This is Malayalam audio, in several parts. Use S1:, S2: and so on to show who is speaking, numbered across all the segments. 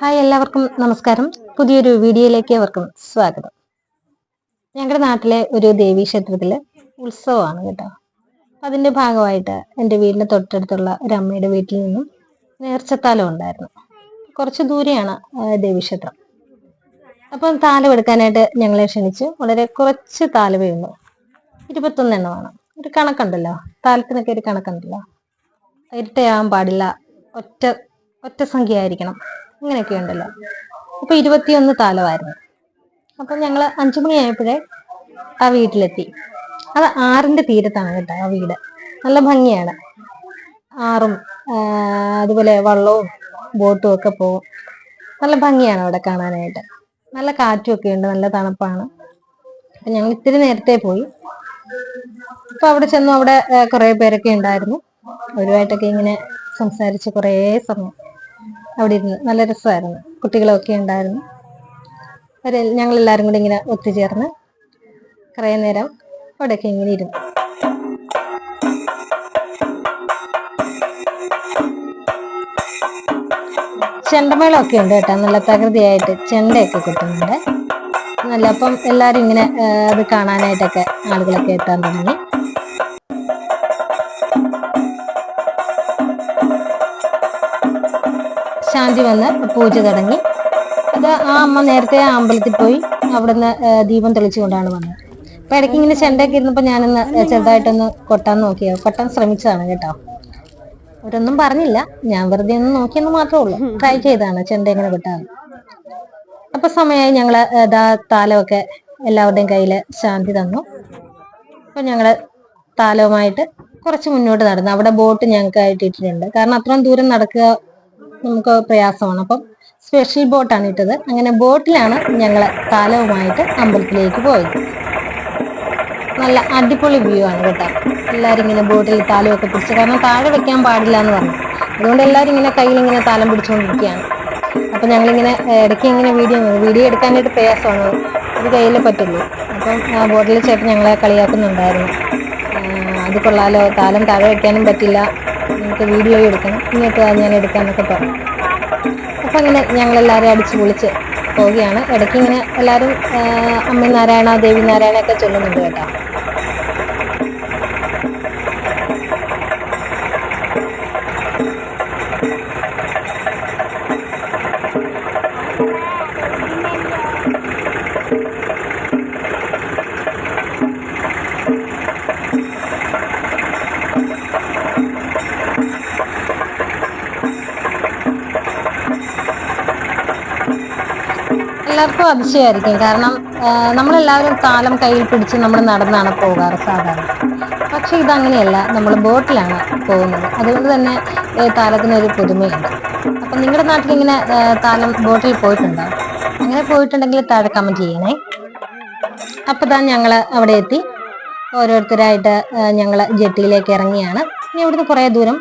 S1: ഹായ് എല്ലാവർക്കും നമസ്കാരം. പുതിയൊരു വീഡിയോയിലേക്ക് അവർക്കും സ്വാഗതം. ഞങ്ങളുടെ നാട്ടിലെ ഒരു ദേവീ ക്ഷേത്രത്തിലെ ഉത്സവമാണ് കേട്ടോ. അതിന്റെ ഭാഗമായിട്ട് എന്റെ വീടിന്റെ തൊട്ടടുത്തുള്ള ഒരു അമ്മയുടെ വീട്ടിൽ നിന്നും നേർച്ചത്താലം ഉണ്ടായിരുന്നു. കുറച്ച് ദൂരെയാണ് ദേവീക്ഷേത്രം അപ്പം താലം എടുക്കാനായിട്ട് ഞങ്ങളെ ക്ഷണിച്ച് വളരെ കുറച്ച് താലവേ ഉള്ളൂ ഇരുപത്തൊന്നെണ്ണമാണ് ഒരു കണക്കുണ്ടല്ലോ. താലത്തിനൊക്കെ ഒരു കണക്കുണ്ടല്ലോ. ഇരട്ടയാകാൻ പാടില്ല. ഒറ്റ ഒറ്റ സംഖ്യ ആയിരിക്കണം അങ്ങനെയൊക്കെ ഉണ്ടല്ലോ. അപ്പൊ ഇരുപത്തിയൊന്ന് താലമായിരുന്നു അപ്പൊ ഞങ്ങൾ അഞ്ചു മണിയായപ്പോഴേ ആ വീട്ടിലെത്തി. അത് ആറിന്റെ തീരത്താണ് കേട്ടോ ആ വീട്. നല്ല ഭംഗിയാണ്. ആറും അതുപോലെ വള്ളവും ബോട്ടും ഒക്കെ പോകും നല്ല ഭംഗിയാണ് അവിടെ കാണാനായിട്ട്. നല്ല കാറ്റും ഒക്കെ ഉണ്ട് നല്ല തണുപ്പാണ്. അപ്പൊ ഞങ്ങൾ ഇത്തിരി നേരത്തെ പോയി. അപ്പൊ അവിടെ ചെന്നു അവിടെ കുറെ പേരൊക്കെ ഉണ്ടായിരുന്നു. അവരുമായിട്ടൊക്കെ ഇങ്ങനെ സംസാരിച്ച് കുറേ സമയം. അവിടെ ഇരുന്ന് നല്ല രസമായിരുന്നു. കുട്ടികളൊക്കെ ഉണ്ടായിരുന്നു. അവരെ ഞങ്ങൾ എല്ലാവരും കൂടി ഇങ്ങനെ ഒത്തുചേർന്ന് കുറേ നേരം അവിടെയൊക്കെ ഇങ്ങനെ ഇരുന്നു. ചെണ്ടമേളമൊക്കെ ഉണ്ട് കേട്ടോ. നല്ല തകൃതിയായിട്ട് ചെണ്ടയൊക്കെ കിട്ടുന്നുണ്ട്. നല്ല അപ്പം എല്ലാവരും ഇങ്ങനെ അത് കാണാനായിട്ടൊക്കെ ആളുകളൊക്കെ എത്താൻ തുടങ്ങി. ശാന്തി വന്ന് പൂജ തുടങ്ങി. അത് ആ അമ്മ നേരത്തെ ആ അമ്പലത്തിൽ പോയി അവിടുന്ന് ദീപം തെളിച്ചുകൊണ്ടാണ് വന്നത്. അപ്പൊ ഇടയ്ക്ക് ഇങ്ങനെ ചെണ്ടൊക്കെ ഇരുന്നപ്പോ ഞാനൊന്ന് ചെറുതായിട്ടൊന്ന് കൊട്ടാൻ നോക്കിയോ കൊട്ടാൻ ശ്രമിച്ചതാണ് കേട്ടോ. അവരൊന്നും പറഞ്ഞില്ല. ഞാൻ വെറുതെ ഒന്ന് നോക്കിയെന്ന് മാത്രമേ ഉള്ളൂ. ട്രൈ ചെയ്താണ് ചെണ്ട എങ്ങനെ കൊട്ടാൻ അപ്പൊ സമയമായി ഞങ്ങൾ താലമൊക്കെ എല്ലാവരുടെയും കയ്യിൽ ശാന്തി തന്നു. അപ്പൊ ഞങ്ങൾ താലവുമായിട്ട് കുറച്ച് മുന്നോട്ട് നടന്നു. അവിടെ ബോട്ട് ഞങ്ങൾക്ക് ഇട്ടിട്ടുണ്ട്. കാരണം അത്രയും ദൂരം നടക്കുക നമുക്ക് പ്രയാസമാണ്. അപ്പം സ്പെഷ്യൽ ബോട്ടാണ് ഇട്ടത്. അങ്ങനെ ബോട്ടിലാണ് ഞങ്ങൾ താലവുമായിട്ട് അമ്പലത്തിലേക്ക് പോയത്. നല്ല അടിപൊളി വ്യൂ ആണ് കേട്ടോ. എല്ലാവരും ഇങ്ങനെ ബോട്ടിൽ താലമൊക്കെ പിടിച്ച് കാരണം താഴെ വെക്കാൻ പാടില്ല എന്ന് പറഞ്ഞു. അതുകൊണ്ട് എല്ലാവരും ഇങ്ങനെ കയ്യിൽ ഇങ്ങനെ താലം പിടിച്ചുകൊണ്ടിരിക്കുകയാണ്. അപ്പം ഞങ്ങളിങ്ങനെ ഇടയ്ക്ക് ഇങ്ങനെ വീഡിയോ വീഡിയോ എടുക്കാനായിട്ട് പ്രയാസമാണ്. അത് കയ്യിൽ പറ്റുള്ളൂ. അപ്പം ബോട്ടിൽ ചേട്ടൻ ഞങ്ങളെ കളിയാക്കുന്നുണ്ടായിരുന്നു. അത് കൊള്ളാലോ. താലം താഴെ വെക്കാനും പറ്റില്ല. നിങ്ങൾക്ക് വീഡിയോ എടുക്കണം. ഇങ്ങോട്ട് ഞാൻ എടുക്കാന്നൊക്കെ പറഞ്ഞു. അപ്പം അങ്ങനെ ഞങ്ങളെല്ലാവരും അടിച്ചു പൊളിച്ച് പോവുകയാണ്. ഇടയ്ക്ക് ഇങ്ങനെ എല്ലാവരും അമ്മ നാരായണ ദേവി നാരായണ ഒക്കെ ചൊല്ലുന്നുണ്ട് കേട്ടോ. എല്ലാവർക്കും അതിശയമായിരിക്കും. കാരണം നമ്മളെല്ലാവരും താലം കയ്യിൽ പിടിച്ച് നമ്മൾ നടന്നാണ് പോകാറ് സാധാരണ. പക്ഷെ ഇതങ്ങനെയല്ല. നമ്മൾ ബോട്ടിലാണ് പോകുന്നത്. അതുകൊണ്ട് തന്നെ താലത്തിനൊരു പുതുമയുണ്ട്. അപ്പം നിങ്ങളുടെ നാട്ടിൽ ഇങ്ങനെ താലം ബോട്ടിൽ പോയിട്ടുണ്ടോ? അങ്ങനെ പോയിട്ടുണ്ടെങ്കിൽ താഴെ കമന്റ് ചെയ്യണേ. അപ്പോൾ താൻ ഞങ്ങൾ അവിടെ എത്തി. ഓരോരുത്തരായിട്ട് ഞങ്ങൾ ജെട്ടിയിലേക്ക് ഇറങ്ങിയാണ്. ഇനി ഇവിടുന്ന് കുറേ ദൂരം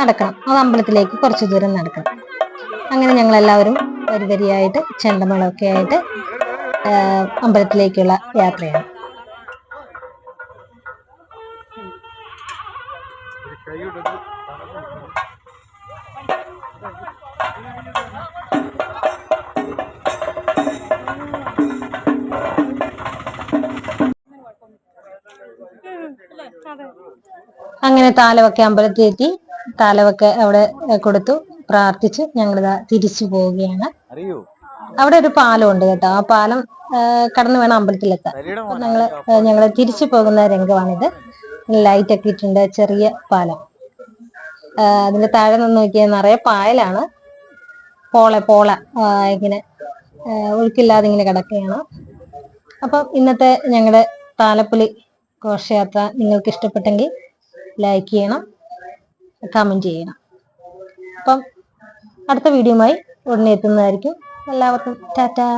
S1: നടക്കണം. അത് അമ്പലത്തിലേക്ക് കുറച്ച് ദൂരം നടക്കണം. അങ്ങനെ ഞങ്ങൾ എല്ലാവരും വരി വരിയായിട്ട് ചെണ്ടമേളമൊക്കെ ആയിട്ട് അമ്പലത്തിലേക്കുള്ള യാത്രയാണ്. അങ്ങനെ താലമൊക്കെ അമ്പലത്തിൽ എത്തി അവിടെ കൊടുത്തു. പ്രാർത്ഥിച്ച് ഞങ്ങൾ തിരിച്ചു പോവുകയാണ്. അവിടെ ഒരു പാലം ഉണ്ട് കേട്ടോ. ആ പാലം കടന്നു വേണം അമ്പലത്തിലെത്താൻ. അപ്പൊ ഞങ്ങൾ ഞങ്ങൾ തിരിച്ചു പോകുന്ന രംഗമാണിത്. ലൈറ്റ് ഒക്കെ ഇട്ടുണ്ട് ചെറിയ പാലം. അതിന്റെ താഴെ നിന്ന് നോക്കിയാൽ നിറയെ പായലാണ്. പോളെ പോള ഇങ്ങനെ ഒഴുക്കില്ലാതെ ഇങ്ങനെ കിടക്കുകയാണ്. അപ്പം ഇന്നത്തെ ഞങ്ങളുടെ താലപ്പൊലി ഘോഷയാത്ര നിങ്ങൾക്ക് ഇഷ്ടപ്പെട്ടെങ്കിൽ ലൈക്ക് ചെയ്യണം കമന്റ് ചെയ്യണം. അപ്പം അടുത്ത വീഡിയോയുമായി ഉടനെ എത്തുന്നതായിരിക്കും. എല്ലാവർക്കും ടാറ്റാ.